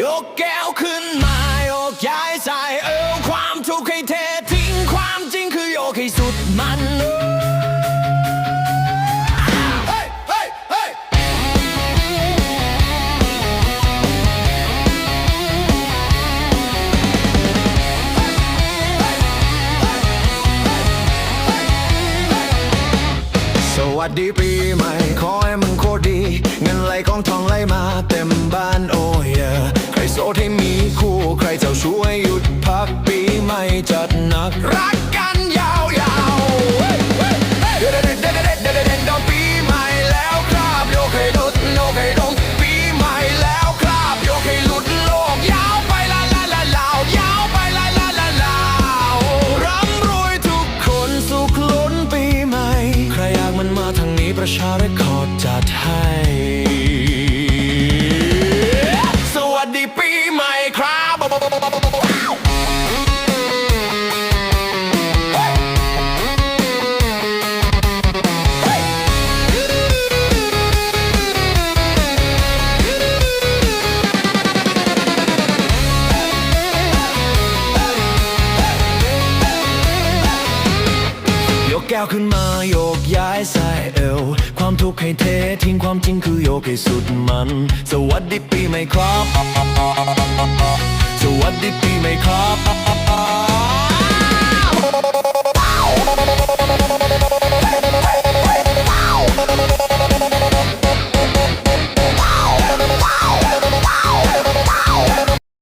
ยกแก้วขึ้นมายกย้ายใส่เอวความทุกข์ให้เททิ้งความจริงคือโยกให้สุดมันเฮ้เฮ้เฮ้สวัสดีปีใหม่ ขอให้มันโคตรดี เงินไหลกองทองไหลมาเต็ม สดให้มีคู่ใครเจ้าชู้ให้หยุดพักปีใหม่จัดหนัก รักกันยาวๆเด็ดเด็ดเด็ดเด็ดเด็ดเด็ดดอกปีใหม่แล้วครับโยกให้หลุดโยกให้ลงปีใหม่แล้วครับโยกให้หลุดโลกยาวไปลาลาลาลาวยาวไปลาลาลาลาวร่ำรวยทุกคนสุขล้นปีใหม่ ใครอยากมันมาทางนี้ประชาเรคคอร์ดจัดให้ กแก้วขึ้นมาโยกย้ายสายเอว ความทุกข์ให้เททิ้งความจริงคือโยกให้สุดมัน สวัสดีปีใหม่ครับ สวัสดีปีใหม่ครับ